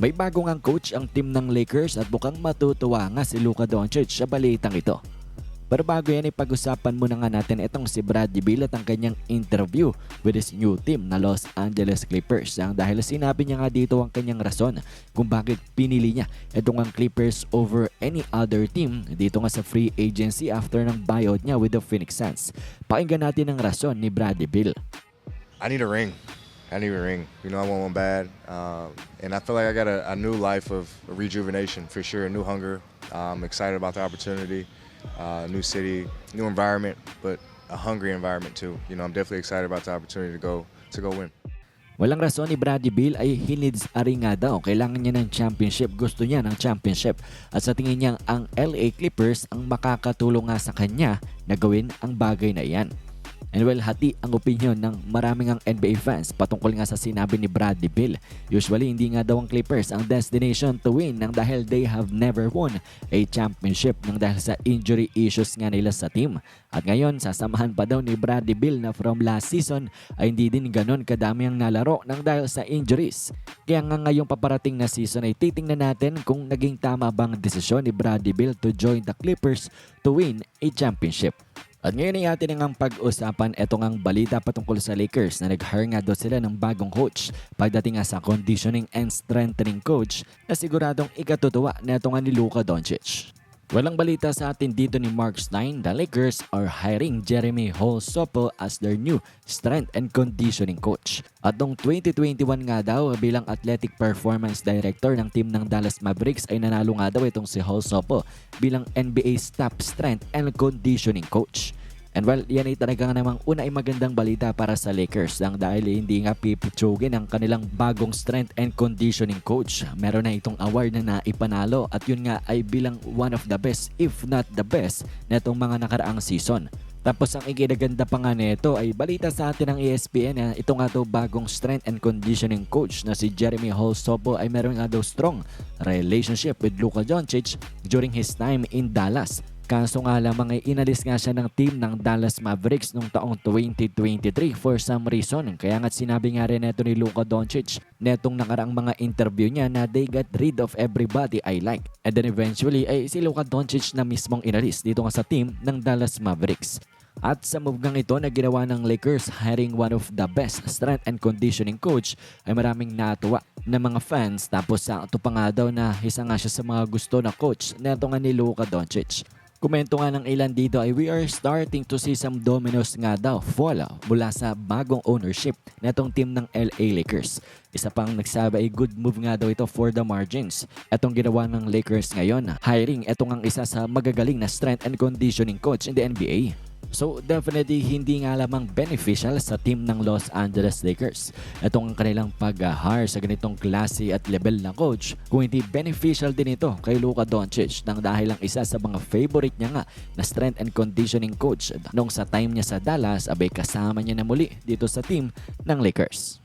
May bago ngang coach ang team ng Lakers at mukhang matutuwa nga si Luka Doncic sa balitang ito. Pero bago yan, ipag-usapan muna nga natin itong si Bradley Beal at ang kanyang interview with his new team na Los Angeles Clippers. Ang dahil sinabi niya nga dito ang kanyang rason kung bakit pinili niya itong ang Clippers over any other team dito nga sa free agency after ng buyout niya with the Phoenix Suns. Pakinggan natin ang rason ni Bradley Beal. I need a ring. I need a ring. You know, I want one bad. Um, and I feel like I got a, a new life of rejuvenation for sure, a new hunger. I'm excited about the opportunity, uh, new city, new environment, but a hungry environment too. You know, I'm definitely excited about the opportunity to go to go win. Walang rason ni Bradley Beal ay he needs a ring nga daw. Kailangan niya ng championship. Gusto niya ng championship. At sa tingin niya ang LA Clippers ang makakatulong nga sa kanya na gawin ang bagay na iyan. And well, hati ang opinion ng maraming ang NBA fans patungkol nga sa sinabi ni Bradley Beal. Usually, hindi nga daw ang Clippers ang destination to win nang dahil they have never won a championship nang dahil sa injury issues nga nila sa team. At ngayon, sasamahan pa daw ni Bradley Beal na from last season ay hindi din ganon kadami ang nalaro nang dahil sa injuries. Kaya nga ngayong paparating na season ay titingnan natin kung naging tama bang desisyon ni Bradley Beal to join the Clippers to win a championship. At ngayon ay atin ngang pag-usapan etong ang balita patungkol sa Lakers na nag-hire nga daw sila ng bagong coach pagdating nga sa conditioning and strengthening coach na siguradong ikatutuwa na ito nga ni Luka Doncic. Walang balita sa atin dito ni Mark Stein, the Lakers are hiring Jeremy Holsopo as their new strength and conditioning coach. At noong 2021 nga daw bilang athletic performance director ng team ng Dallas Mavericks ay nanalo nga daw itong si Holsopo bilang NBA's top strength and conditioning coach. And well, yan ay talaga nga namang una ay magandang balita para sa Lakers lang dahil hindi nga pipitsugin ang kanilang bagong strength and conditioning coach. Meron na itong award na naipanalo at yun nga ay bilang one of the best if not the best na itong mga nakaraang season. Tapos ang ikinaganda pa nga nito ay balita sa atin ng ESPN na ito nga daw bagong strength and conditioning coach na si Jeremy Holsopo ay meron nga daw strong relationship with Luka Doncic during his time in Dallas. Kaso nga lamang ay inalis nga siya ng team ng Dallas Mavericks noong taong 2023 for some reason. Kaya nga sinabi nga rin neto ni Luka Doncic netong nakaraang mga interview niya na they got rid of everybody I like. And then eventually ay si Luka Doncic na mismong inalis dito nga sa team ng Dallas Mavericks. At sa move ngang ito na ginawa ng Lakers hiring one of the best strength and conditioning coach ay maraming natuwa ng mga fans tapos sa ito pa nga daw na isa nga siya sa mga gusto na coach neto nga ni Luka Doncic. Komento nga ng ilan dito ay we are starting to see some dominoes nga daw fall mula sa bagong ownership netong team ng LA Lakers. Isa pang nagsabi ay good move nga daw ito for the margins. Etong ginawa ng Lakers ngayon, hiring etong ang isa sa magagaling na strength and conditioning coach in the NBA. So definitely hindi nga lamang beneficial sa team ng Los Angeles Lakers. Itong ang kanilang pag-hire sa ganitong klase at level na coach, kung hindi beneficial din ito kay Luka Doncic nang dahil ang isa sa mga favorite niya nga na strength and conditioning coach nung sa time niya sa Dallas abay kasama niya na muli dito sa team ng Lakers.